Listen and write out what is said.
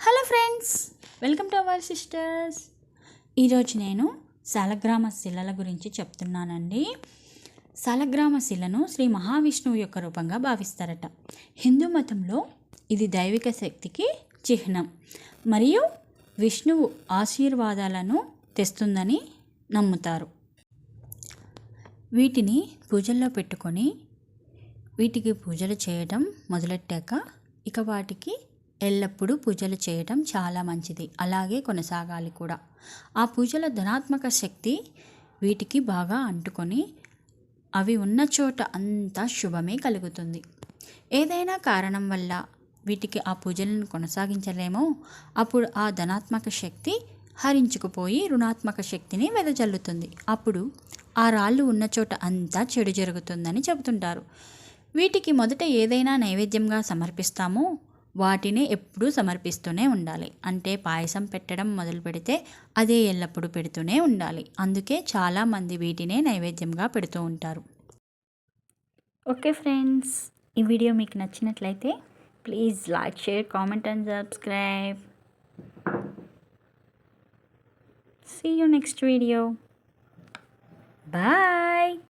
Hello friends welcome to our sisters ఈరోజు నేను శాలగ్రామ శిలల గురించి చెప్తున్నానండి. శాలగ్రామ శిలను శ్రీ మహావిష్ణువు యొక్క రూపంగా భావిస్తారట. హిందూ మతంలో ఇది దైవిక శక్తికి చిహ్నం. మరియు విష్ణువు ఆశీర్వాదాలను తెస్తుందని నమ్ముతారు. వీటిని పూజల్లో పెట్టుకొని వీటికి పూజలు చేయడం మొదలెట్టాక ఇక వాటికి ఎల్లప్పుడూ పూజలు చేయటం చాలా మంచిది. అలాగే కొనసాగాలి కూడా. ఆ పూజల ధనాత్మక శక్తి వీటికి బాగా అంటుకొని అవి ఉన్న చోట అంతా శుభమే కలుగుతుంది. ఏదైనా కారణం వల్ల వీటికి ఆ పూజలను కొనసాగించలేమో అప్పుడు ఆ ధనాత్మక శక్తి హరించుకుపోయి రుణాత్మక శక్తిని వెదజల్లుతుంది. అప్పుడు ఆ రాళ్ళు ఉన్న చోట అంతా చెడు జరుగుతుందని చెబుతుంటారు. వీటికి మొదట ఏదైనా నైవేద్యంగా సమర్పిస్తామో. వాటిని ఎప్పుడూ సమర్పిస్తూనే ఉండాలి. అంటే పాయసం పెట్టడం మొదలు పెడితే అదే ఎల్లప్పుడూ పెడుతూనే ఉండాలి. అందుకే చాలామంది వీటినే నైవేద్యంగా పెడుతూ ఉంటారు. ఓకే ఫ్రెండ్స్ ఈ వీడియో మీకు నచ్చినట్లయితే please like share comment and subscribe. See you next video bye